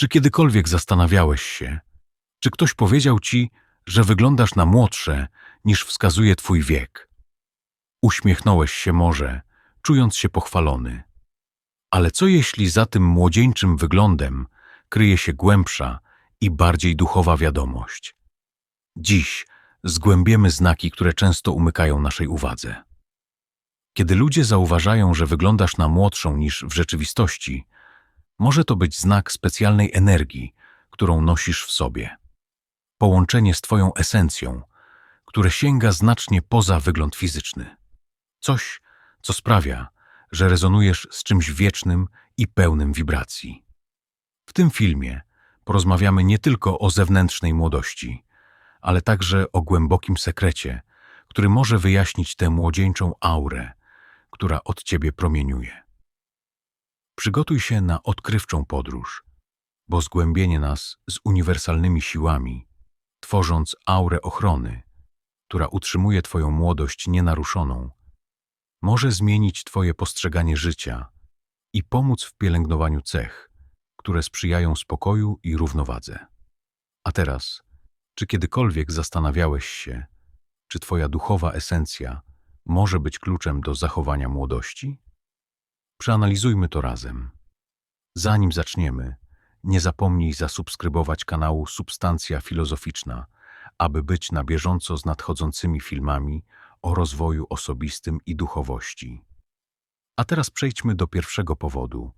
Czy kiedykolwiek zastanawiałeś się, czy ktoś powiedział ci, że wyglądasz na młodsze niż wskazuje twój wiek? Uśmiechnąłeś się może, czując się pochwalony. Ale co jeśli za tym młodzieńczym wyglądem kryje się głębsza i bardziej duchowa wiadomość? Dziś zgłębiemy znaki, które często umykają naszej uwadze. Kiedy ludzie zauważają, że wyglądasz na młodszą niż w rzeczywistości, może to być znak specjalnej energii, którą nosisz w sobie. Połączenie z Twoją esencją, które sięga znacznie poza wygląd fizyczny. Coś, co sprawia, że rezonujesz z czymś wiecznym i pełnym wibracji. W tym filmie porozmawiamy nie tylko o zewnętrznej młodości, ale także o głębokim sekrecie, który może wyjaśnić tę młodzieńczą aurę, która od Ciebie promieniuje. Przygotuj się na odkrywczą podróż, bo zgłębienie nas z uniwersalnymi siłami, tworząc aurę ochrony, która utrzymuje Twoją młodość nienaruszoną, może zmienić Twoje postrzeganie życia i pomóc w pielęgnowaniu cech, które sprzyjają spokoju i równowadze. A teraz, czy kiedykolwiek zastanawiałeś się, czy Twoja duchowa esencja może być kluczem do zachowania młodości? Przeanalizujmy to razem. Zanim zaczniemy, nie zapomnij zasubskrybować kanału Substancja Filozoficzna, aby być na bieżąco z nadchodzącymi filmami o rozwoju osobistym i duchowości. A teraz przejdźmy do pierwszego powodu,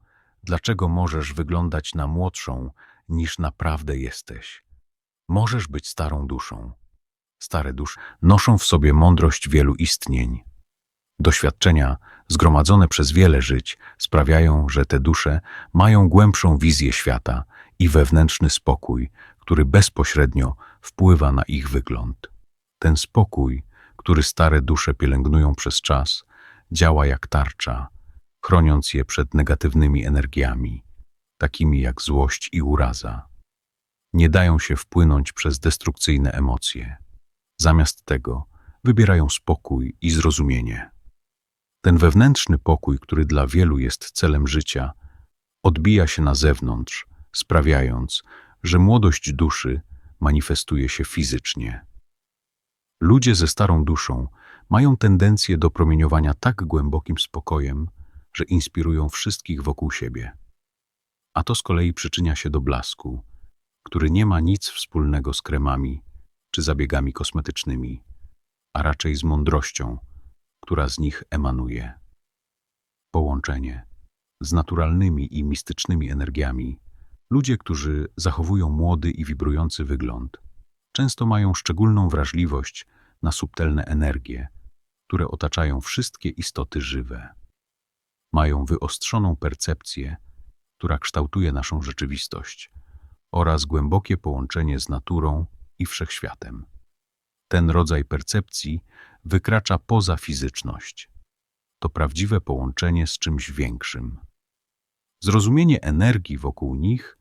dlaczego możesz wyglądać na młodszą niż naprawdę jesteś. Możesz być starą duszą. Stare dusze noszą w sobie mądrość wielu istnień. Doświadczenia zgromadzone przez wiele żyć sprawiają, że te dusze mają głębszą wizję świata i wewnętrzny spokój, który bezpośrednio wpływa na ich wygląd. Ten spokój, który stare dusze pielęgnują przez czas, działa jak tarcza, chroniąc je przed negatywnymi energiami, takimi jak złość i uraza. Nie dają się wpłynąć przez destrukcyjne emocje. Zamiast tego wybierają spokój i zrozumienie. Ten wewnętrzny pokój, który dla wielu jest celem życia, odbija się na zewnątrz, sprawiając, że młodość duszy manifestuje się fizycznie. Ludzie ze starą duszą mają tendencję do promieniowania tak głębokim spokojem, że inspirują wszystkich wokół siebie. A to z kolei przyczynia się do blasku, który nie ma nic wspólnego z kremami czy zabiegami kosmetycznymi, a raczej z mądrością, która z nich emanuje. Połączenie z naturalnymi i mistycznymi energiami. Ludzie, którzy zachowują młody i wibrujący wygląd, często mają szczególną wrażliwość na subtelne energie, które otaczają wszystkie istoty żywe. Mają wyostrzoną percepcję, która kształtuje naszą rzeczywistość oraz głębokie połączenie z naturą i wszechświatem. Ten rodzaj percepcji wykracza poza fizyczność. To prawdziwe połączenie z czymś większym. Zrozumienie energii wokół nich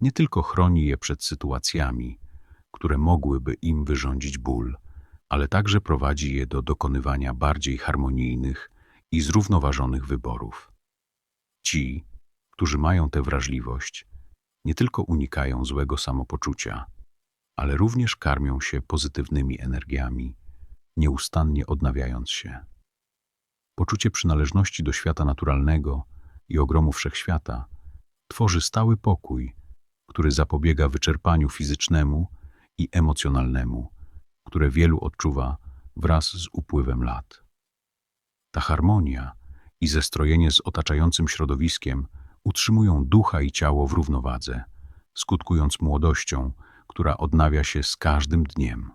nie tylko chroni je przed sytuacjami, które mogłyby im wyrządzić ból, ale także prowadzi je do dokonywania bardziej harmonijnych i zrównoważonych wyborów. Ci, którzy mają tę wrażliwość, nie tylko unikają złego samopoczucia, ale również karmią się pozytywnymi energiami, nieustannie odnawiając się. Poczucie przynależności do świata naturalnego i ogromu wszechświata tworzy stały pokój, który zapobiega wyczerpaniu fizycznemu i emocjonalnemu, które wielu odczuwa wraz z upływem lat. Ta harmonia i zestrojenie z otaczającym środowiskiem utrzymują ducha i ciało w równowadze, skutkując młodością, która odnawia się z każdym dniem.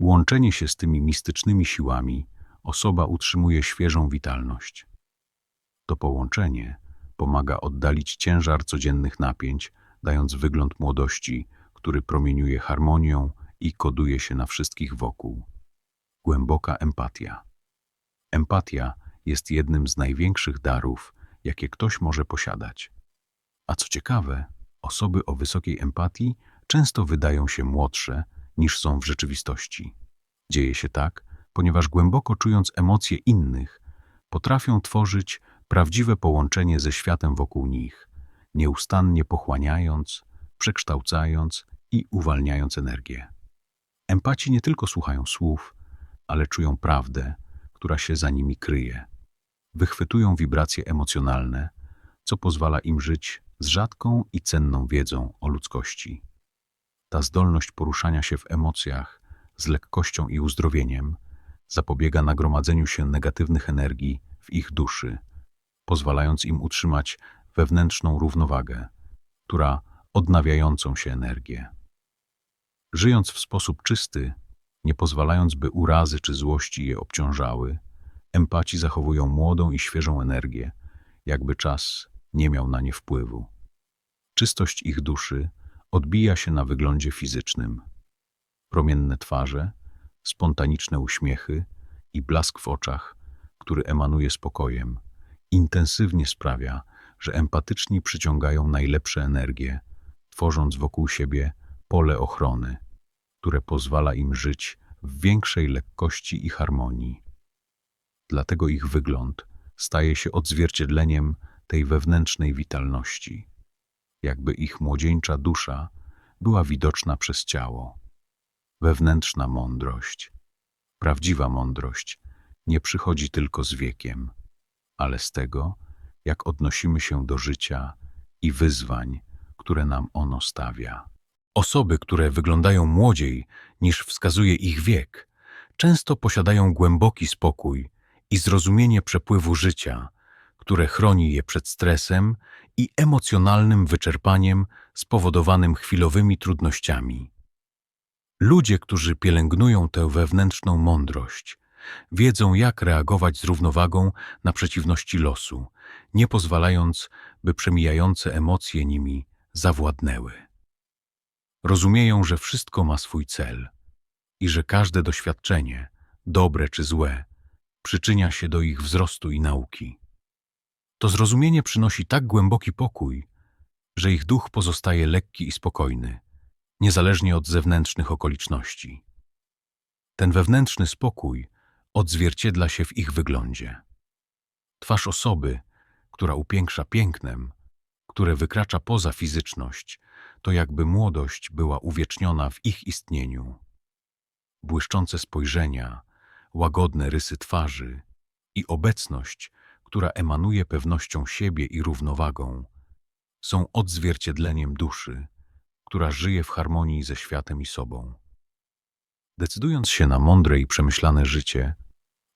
Łączenie się z tymi mistycznymi siłami osoba utrzymuje świeżą witalność. To połączenie pomaga oddalić ciężar codziennych napięć, dając wygląd młodości, który promieniuje harmonią i koduje się na wszystkich wokół. Głęboka empatia. Empatia jest jednym z największych darów, jakie ktoś może posiadać. A co ciekawe, osoby o wysokiej empatii często wydają się młodsze niż są w rzeczywistości. Dzieje się tak, ponieważ głęboko czując emocje innych, potrafią tworzyć prawdziwe połączenie ze światem wokół nich, nieustannie pochłaniając, przekształcając i uwalniając energię. Empaci nie tylko słuchają słów, ale czują prawdę, która się za nimi kryje. Wychwytują wibracje emocjonalne, co pozwala im żyć z rzadką i cenną wiedzą o ludzkości. Ta zdolność poruszania się w emocjach z lekkością i uzdrowieniem zapobiega nagromadzeniu się negatywnych energii w ich duszy, pozwalając im utrzymać wewnętrzną równowagę, która odnawiającą się energię. Żyjąc w sposób czysty, nie pozwalając, by urazy czy złości je obciążały, empaci zachowują młodą i świeżą energię, jakby czas nie miał na nie wpływu. Czystość ich duszy odbija się na wyglądzie fizycznym. Promienne twarze, spontaniczne uśmiechy i blask w oczach, który emanuje spokojem, intensywnie sprawia, że empatyczni przyciągają najlepsze energie, tworząc wokół siebie pole ochrony, które pozwala im żyć w większej lekkości i harmonii. Dlatego ich wygląd staje się odzwierciedleniem tej wewnętrznej witalności, jakby ich młodzieńcza dusza była widoczna przez ciało. Wewnętrzna mądrość, prawdziwa mądrość nie przychodzi tylko z wiekiem, ale z tego, jak odnosimy się do życia i wyzwań, które nam ono stawia. Osoby, które wyglądają młodziej niż wskazuje ich wiek, często posiadają głęboki spokój i zrozumienie przepływu życia, które chroni je przed stresem i emocjonalnym wyczerpaniem spowodowanym chwilowymi trudnościami. Ludzie, którzy pielęgnują tę wewnętrzną mądrość, wiedzą, jak reagować z równowagą na przeciwności losu, nie pozwalając, by przemijające emocje nimi zawładnęły. Rozumieją, że wszystko ma swój cel i że każde doświadczenie, dobre czy złe, przyczynia się do ich wzrostu i nauki. To zrozumienie przynosi tak głęboki pokój, że ich duch pozostaje lekki i spokojny, niezależnie od zewnętrznych okoliczności. Ten wewnętrzny spokój odzwierciedla się w ich wyglądzie. Twarz osoby, która upiększa pięknem, które wykracza poza fizyczność, to jakby młodość była uwieczniona w ich istnieniu. Błyszczące spojrzenia, łagodne rysy twarzy i obecność, która emanuje pewnością siebie i równowagą, są odzwierciedleniem duszy, która żyje w harmonii ze światem i sobą. Decydując się na mądre i przemyślane życie,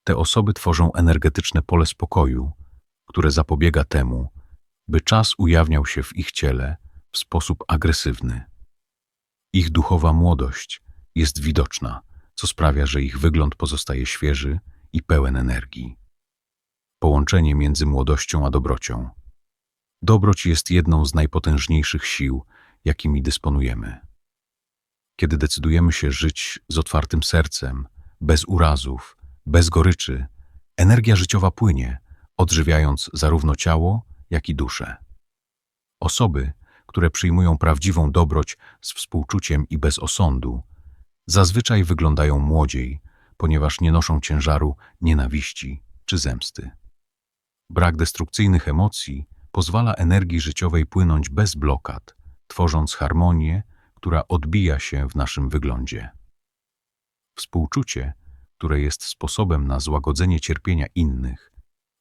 te osoby tworzą energetyczne pole spokoju, które zapobiega temu, by czas ujawniał się w ich ciele w sposób agresywny. Ich duchowa młodość jest widoczna, co sprawia, że ich wygląd pozostaje świeży i pełen energii. Połączenie między młodością a dobrocią. Dobroć jest jedną z najpotężniejszych sił, jakimi dysponujemy. Kiedy decydujemy się żyć z otwartym sercem, bez urazów, bez goryczy, energia życiowa płynie, odżywiając zarówno ciało, jak i duszę. Osoby, które przyjmują prawdziwą dobroć z współczuciem i bez osądu, zazwyczaj wyglądają młodziej, ponieważ nie noszą ciężaru nienawiści czy zemsty. Brak destrukcyjnych emocji pozwala energii życiowej płynąć bez blokad, tworząc harmonię, która odbija się w naszym wyglądzie. Współczucie, które jest sposobem na złagodzenie cierpienia innych,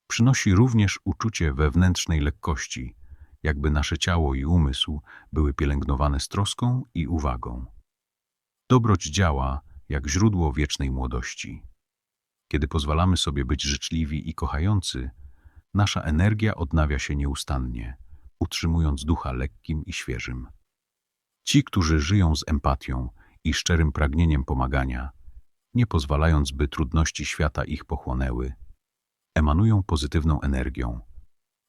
przynosi również uczucie wewnętrznej lekkości, jakby nasze ciało i umysł były pielęgnowane z troską i uwagą. Dobroć działa jak źródło wiecznej młodości. Kiedy pozwalamy sobie być życzliwi i kochający, nasza energia odnawia się nieustannie, utrzymując ducha lekkim i świeżym. Ci, którzy żyją z empatią i szczerym pragnieniem pomagania, nie pozwalając, by trudności świata ich pochłonęły, emanują pozytywną energią,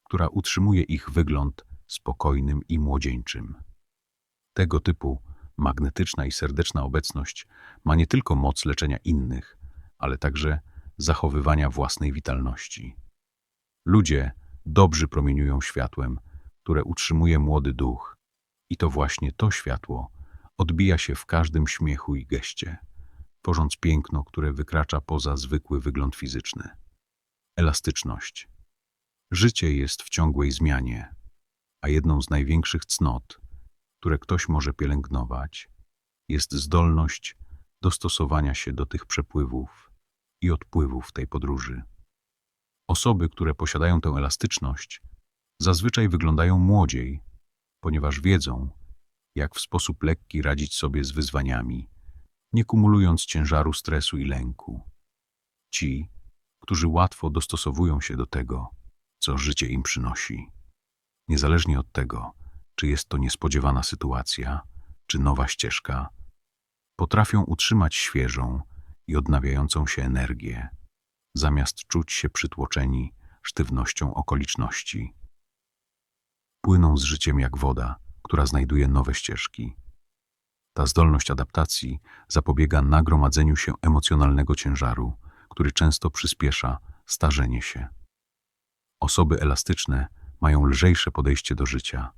która utrzymuje ich wygląd spokojnym i młodzieńczym. Tego typu magnetyczna i serdeczna obecność ma nie tylko moc leczenia innych, ale także zachowywania własnej witalności. Ludzie dobrzy promieniują światłem, które utrzymuje młody duch, i to właśnie to światło odbija się w każdym śmiechu i geście, tworząc piękno, które wykracza poza zwykły wygląd fizyczny. Elastyczność. Życie jest w ciągłej zmianie, A jedną z największych cnot, które ktoś może pielęgnować, jest zdolność dostosowania się do tych przepływów i odpływów tej podróży. Osoby, które posiadają tę elastyczność, zazwyczaj wyglądają młodziej, ponieważ wiedzą, jak w sposób lekki radzić sobie z wyzwaniami, nie kumulując ciężaru stresu i lęku. Ci, którzy łatwo dostosowują się do tego, co życie im przynosi. Niezależnie od tego, czy jest to niespodziewana sytuacja, czy nowa ścieżka, potrafią utrzymać świeżą i odnawiającą się energię, zamiast czuć się przytłoczeni sztywnością okoliczności. Płyną z życiem jak woda, która znajduje nowe ścieżki. Ta zdolność adaptacji zapobiega nagromadzeniu się emocjonalnego ciężaru, który często przyspiesza starzenie się. Osoby elastyczne mają lżejsze podejście do życia,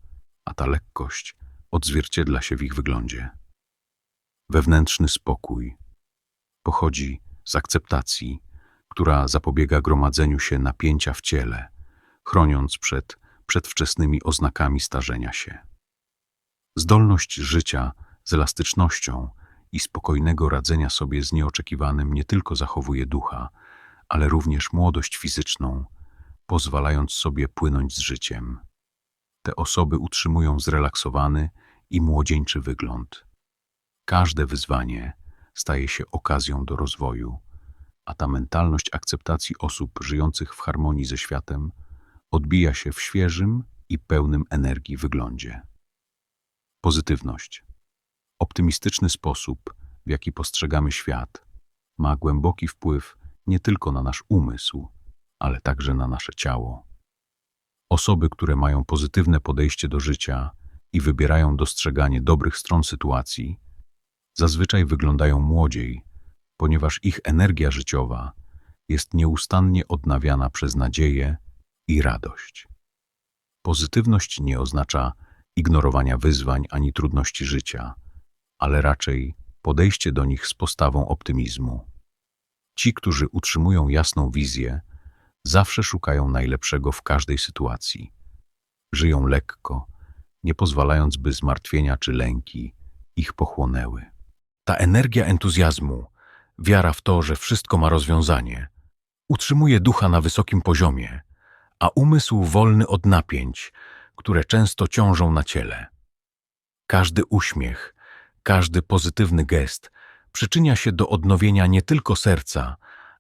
a ta lekkość odzwierciedla się w ich wyglądzie. Wewnętrzny spokój pochodzi z akceptacji, która zapobiega gromadzeniu się napięcia w ciele, chroniąc przed przedwczesnymi oznakami starzenia się. Zdolność życia z elastycznością i spokojnego radzenia sobie z nieoczekiwanym nie tylko zachowuje ducha, ale również młodość fizyczną, pozwalając sobie płynąć z życiem. Te osoby utrzymują zrelaksowany i młodzieńczy wygląd. Każde wyzwanie staje się okazją do rozwoju, a ta mentalność akceptacji osób żyjących w harmonii ze światem odbija się w świeżym i pełnym energii wyglądzie. Pozytywność. Optymistyczny sposób, w jaki postrzegamy świat, ma głęboki wpływ nie tylko na nasz umysł, ale także na nasze ciało. Osoby, które mają pozytywne podejście do życia i wybierają dostrzeganie dobrych stron sytuacji, zazwyczaj wyglądają młodziej, ponieważ ich energia życiowa jest nieustannie odnawiana przez nadzieję i radość. Pozytywność nie oznacza ignorowania wyzwań ani trudności życia, ale raczej podejście do nich z postawą optymizmu. Ci, którzy utrzymują jasną wizję, zawsze szukają najlepszego w każdej sytuacji. Żyją lekko, nie pozwalając, by zmartwienia czy lęki ich pochłonęły. Ta energia entuzjazmu, wiara w to, że wszystko ma rozwiązanie, utrzymuje ducha na wysokim poziomie, a umysł wolny od napięć, które często ciążą na ciele. Każdy uśmiech, każdy pozytywny gest przyczynia się do odnowienia nie tylko serca,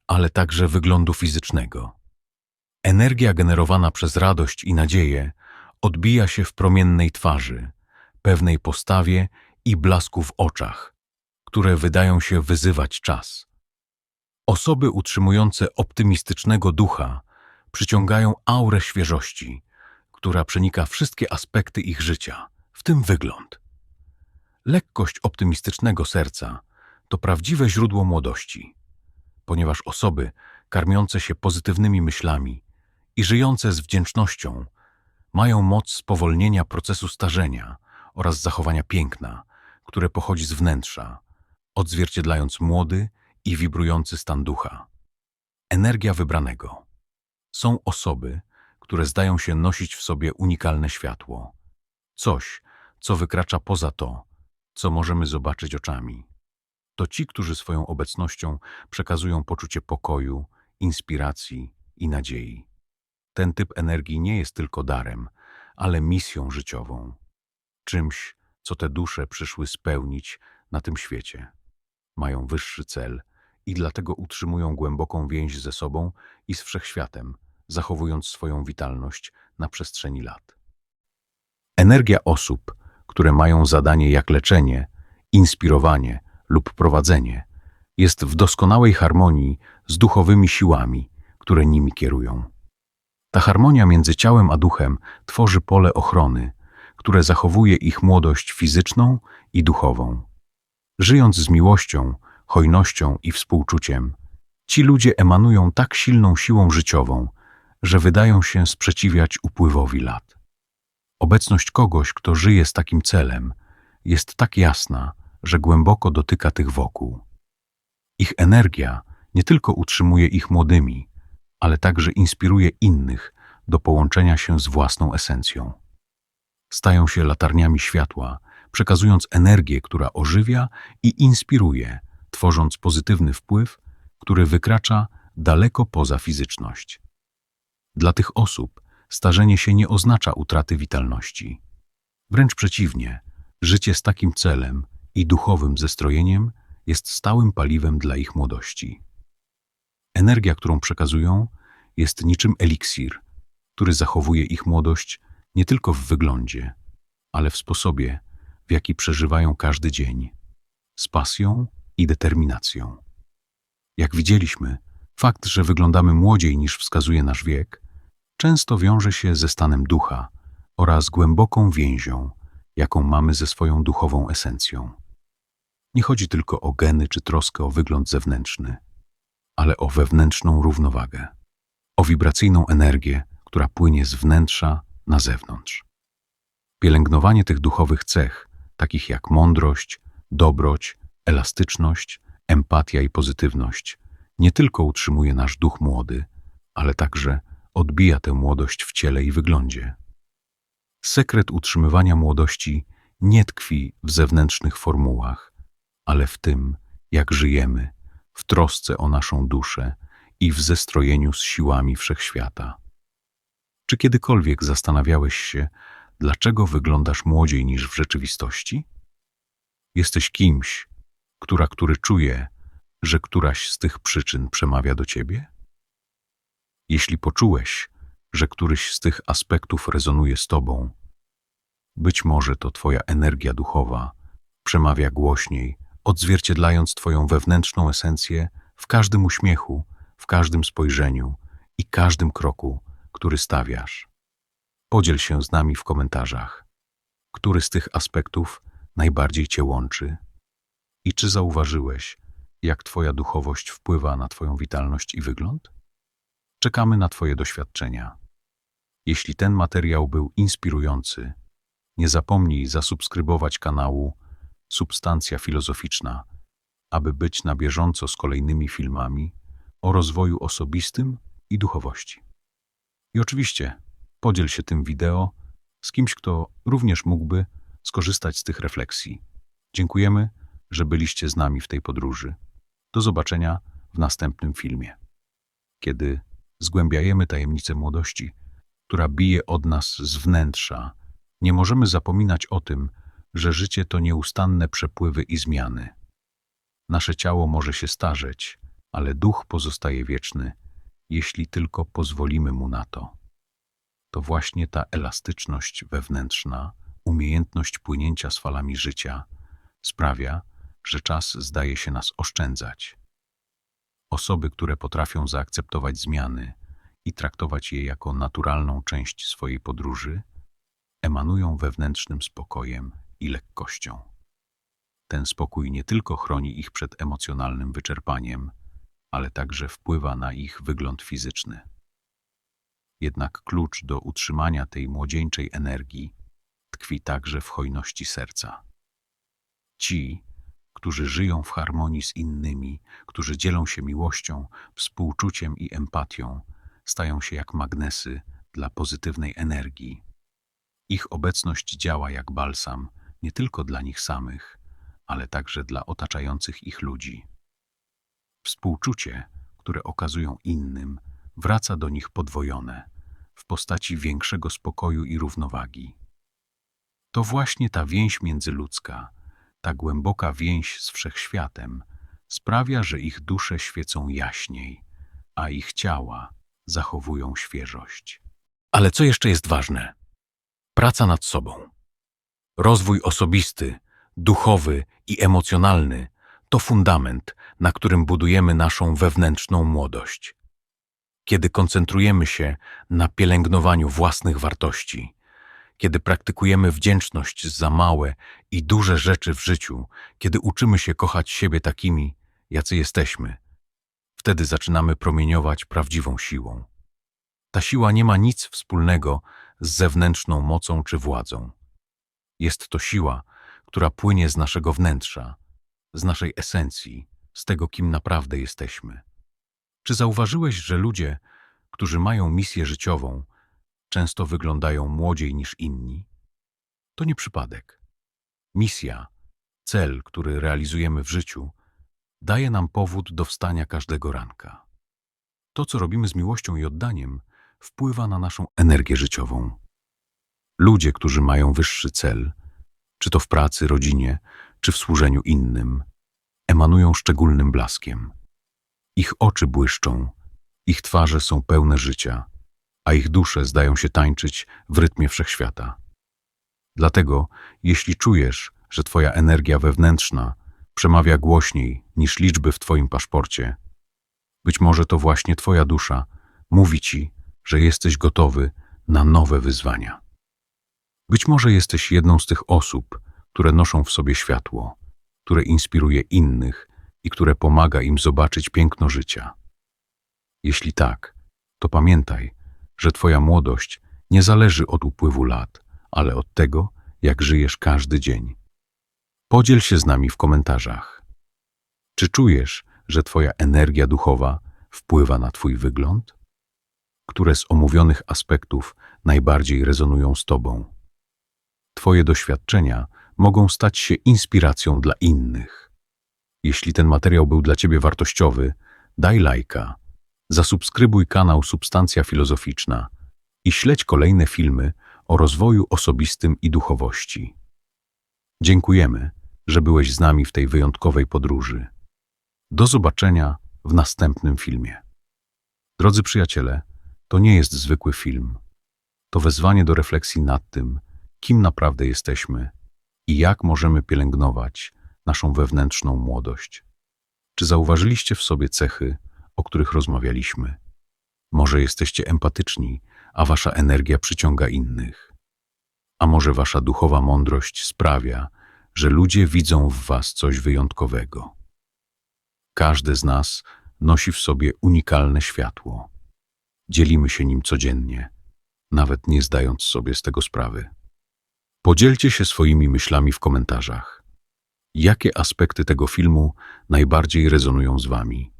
ale także wyglądu fizycznego. Energia generowana przez radość i nadzieję odbija się w promiennej twarzy, pewnej postawie i blasku w oczach, które wydają się wyzywać czas. Osoby utrzymujące optymistycznego ducha przyciągają aurę świeżości, która przenika wszystkie aspekty ich życia, w tym wygląd. Lekkość optymistycznego serca to prawdziwe źródło młodości, ponieważ osoby karmiące się pozytywnymi myślami i żyjące z wdzięcznością mają moc spowolnienia procesu starzenia oraz zachowania piękna, które pochodzi z wnętrza, odzwierciedlając młody i wibrujący stan ducha. Energia wybranego. Są osoby, które zdają się nosić w sobie unikalne światło. Coś, co wykracza poza to, co możemy zobaczyć oczami. To ci, którzy swoją obecnością przekazują poczucie pokoju, inspiracji i nadziei. Ten typ energii nie jest tylko darem, ale misją życiową. Czymś, co te dusze przyszły spełnić na tym świecie. Mają wyższy cel i dlatego utrzymują głęboką więź ze sobą i z wszechświatem, zachowując swoją witalność na przestrzeni lat. Energia osób, które mają zadanie jak leczenie, inspirowanie lub prowadzenie, jest w doskonałej harmonii z duchowymi siłami, które nimi kierują. Ta harmonia między ciałem a duchem tworzy pole ochrony, które zachowuje ich młodość fizyczną i duchową. Żyjąc z miłością, hojnością i współczuciem, ci ludzie emanują tak silną siłą życiową, że wydają się sprzeciwiać upływowi lat. Obecność kogoś, kto żyje z takim celem, jest tak jasna, że głęboko dotyka tych wokół. Ich energia nie tylko utrzymuje ich młodymi, ale także inspiruje innych do połączenia się z własną esencją. Stają się latarniami światła, przekazując energię, która ożywia i inspiruje, tworząc pozytywny wpływ, który wykracza daleko poza fizyczność. Dla tych osób starzenie się nie oznacza utraty witalności. Wręcz przeciwnie, życie z takim celem i duchowym zestrojeniem jest stałym paliwem dla ich młodości. Energia, którą przekazują, jest niczym eliksir, który zachowuje ich młodość nie tylko w wyglądzie, ale w sposobie, w jaki przeżywają każdy dzień, z pasją i determinacją. Jak widzieliśmy, fakt, że wyglądamy młodziej niż wskazuje nasz wiek, często wiąże się ze stanem ducha oraz głęboką więzią, jaką mamy ze swoją duchową esencją. Nie chodzi tylko o geny czy troskę o wygląd zewnętrzny, ale o wewnętrzną równowagę, o wibracyjną energię, która płynie z wnętrza na zewnątrz. Pielęgnowanie tych duchowych cech, takich jak mądrość, dobroć, elastyczność, empatia i pozytywność, nie tylko utrzymuje nasz duch młody, ale także odbija tę młodość w ciele i wyglądzie. Sekret utrzymywania młodości nie tkwi w zewnętrznych formułach, ale w tym, jak żyjemy, w trosce o naszą duszę i w zestrojeniu z siłami wszechświata. Czy kiedykolwiek zastanawiałeś się, dlaczego wyglądasz młodziej niż w rzeczywistości? Jesteś kimś, która, który czuje, że któraś z tych przyczyn przemawia do ciebie? Jeśli poczułeś, że któryś z tych aspektów rezonuje z tobą, być może to twoja energia duchowa przemawia głośniej, odzwierciedlając twoją wewnętrzną esencję w każdym uśmiechu, w każdym spojrzeniu i każdym kroku, który stawiasz. Podziel się z nami w komentarzach, który z tych aspektów najbardziej cię łączy i czy zauważyłeś, jak twoja duchowość wpływa na twoją witalność i wygląd? Czekamy na twoje doświadczenia. Jeśli ten materiał był inspirujący, nie zapomnij zasubskrybować kanału Substancja Filozoficzna, aby być na bieżąco z kolejnymi filmami o rozwoju osobistym i duchowości. I oczywiście podziel się tym wideo z kimś, kto również mógłby skorzystać z tych refleksji. Dziękujemy, że byliście z nami w tej podróży. Do zobaczenia w następnym filmie. Kiedy zgłębiajemy tajemnicę młodości, która bije od nas z wnętrza, nie możemy zapominać o tym, że życie to nieustanne przepływy i zmiany. Nasze ciało może się starzeć, ale duch pozostaje wieczny, jeśli tylko pozwolimy mu na to. To właśnie ta elastyczność wewnętrzna, umiejętność płynięcia z falami życia sprawia, że czas zdaje się nas oszczędzać. Osoby, które potrafią zaakceptować zmiany i traktować je jako naturalną część swojej podróży, emanują wewnętrznym spokojem i lekkością. Ten spokój nie tylko chroni ich przed emocjonalnym wyczerpaniem, ale także wpływa na ich wygląd fizyczny. Jednak klucz do utrzymania tej młodzieńczej energii tkwi także w hojności serca. Ci, którzy żyją w harmonii z innymi, którzy dzielą się miłością, współczuciem i empatią, stają się jak magnesy dla pozytywnej energii. Ich obecność działa jak balsam nie tylko dla nich samych, ale także dla otaczających ich ludzi. Współczucie, które okazują innym, wraca do nich podwojone, w postaci większego spokoju i równowagi. To właśnie ta więź międzyludzka, ta głęboka więź z wszechświatem sprawia, że ich dusze świecą jaśniej, a ich ciała zachowują świeżość. Ale co jeszcze jest ważne? Praca nad sobą. Rozwój osobisty, duchowy i emocjonalny to fundament, na którym budujemy naszą wewnętrzną młodość. Kiedy koncentrujemy się na pielęgnowaniu własnych wartości, kiedy praktykujemy wdzięczność za małe i duże rzeczy w życiu, kiedy uczymy się kochać siebie takimi, jacy jesteśmy, wtedy zaczynamy promieniować prawdziwą siłą. Ta siła nie ma nic wspólnego z zewnętrzną mocą czy władzą. Jest to siła, która płynie z naszego wnętrza, z naszej esencji, z tego, kim naprawdę jesteśmy. Czy zauważyłeś, że ludzie, którzy mają misję życiową, często wyglądają młodziej niż inni? To nie przypadek. Misja, cel, który realizujemy w życiu, daje nam powód do wstania każdego ranka. To, co robimy z miłością i oddaniem, wpływa na naszą energię życiową. Ludzie, którzy mają wyższy cel, czy to w pracy, rodzinie, czy w służeniu innym, emanują szczególnym blaskiem. Ich oczy błyszczą, ich twarze są pełne życia, a ich dusze zdają się tańczyć w rytmie wszechświata. Dlatego, jeśli czujesz, że Twoja energia wewnętrzna przemawia głośniej niż liczby w Twoim paszporcie, być może to właśnie Twoja dusza mówi Ci, że jesteś gotowy na nowe wyzwania. Być może jesteś jedną z tych osób, które noszą w sobie światło, które inspiruje innych i które pomaga im zobaczyć piękno życia. Jeśli tak, to pamiętaj, że Twoja młodość nie zależy od upływu lat, ale od tego, jak żyjesz każdy dzień. Podziel się z nami w komentarzach. Czy czujesz, że Twoja energia duchowa wpływa na Twój wygląd? Które z omówionych aspektów najbardziej rezonują z Tobą? Twoje doświadczenia mogą stać się inspiracją dla innych. Jeśli ten materiał był dla Ciebie wartościowy, daj lajka, zasubskrybuj kanał Substancja Filozoficzna i śledź kolejne filmy o rozwoju osobistym i duchowości. Dziękujemy, że byłeś z nami w tej wyjątkowej podróży. Do zobaczenia w następnym filmie. Drodzy przyjaciele, to nie jest zwykły film. To wezwanie do refleksji nad tym, kim naprawdę jesteśmy i jak możemy pielęgnować naszą wewnętrzną młodość. Czy zauważyliście w sobie cechy, o których rozmawialiśmy? Może jesteście empatyczni, a wasza energia przyciąga innych. A może wasza duchowa mądrość sprawia, że ludzie widzą w was coś wyjątkowego. Każdy z nas nosi w sobie unikalne światło. Dzielimy się nim codziennie, nawet nie zdając sobie z tego sprawy. Podzielcie się swoimi myślami w komentarzach. Jakie aspekty tego filmu najbardziej rezonują z wami?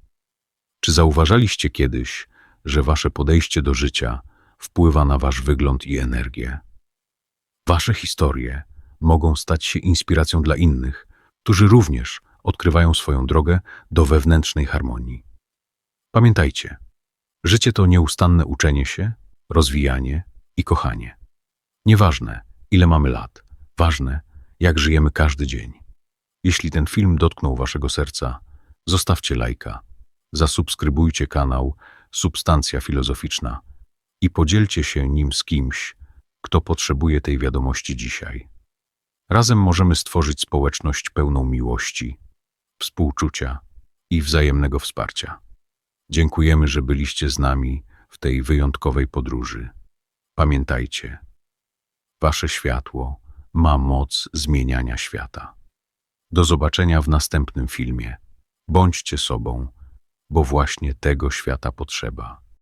Czy zauważaliście kiedyś, że wasze podejście do życia wpływa na wasz wygląd i energię? Wasze historie mogą stać się inspiracją dla innych, którzy również odkrywają swoją drogę do wewnętrznej harmonii. Pamiętajcie, życie to nieustanne uczenie się, rozwijanie i kochanie. Nieważne, ile mamy lat, ważne, jak żyjemy każdy dzień. Jeśli ten film dotknął waszego serca, zostawcie lajka, zasubskrybujcie kanał Substancja Filozoficzna i podzielcie się nim z kimś, kto potrzebuje tej wiadomości dzisiaj. Razem możemy stworzyć społeczność pełną miłości, współczucia i wzajemnego wsparcia. Dziękujemy, że byliście z nami w tej wyjątkowej podróży. Pamiętajcie, wasze światło ma moc zmieniania świata. Do zobaczenia w następnym filmie. Bądźcie sobą, bo właśnie tego świata potrzeba.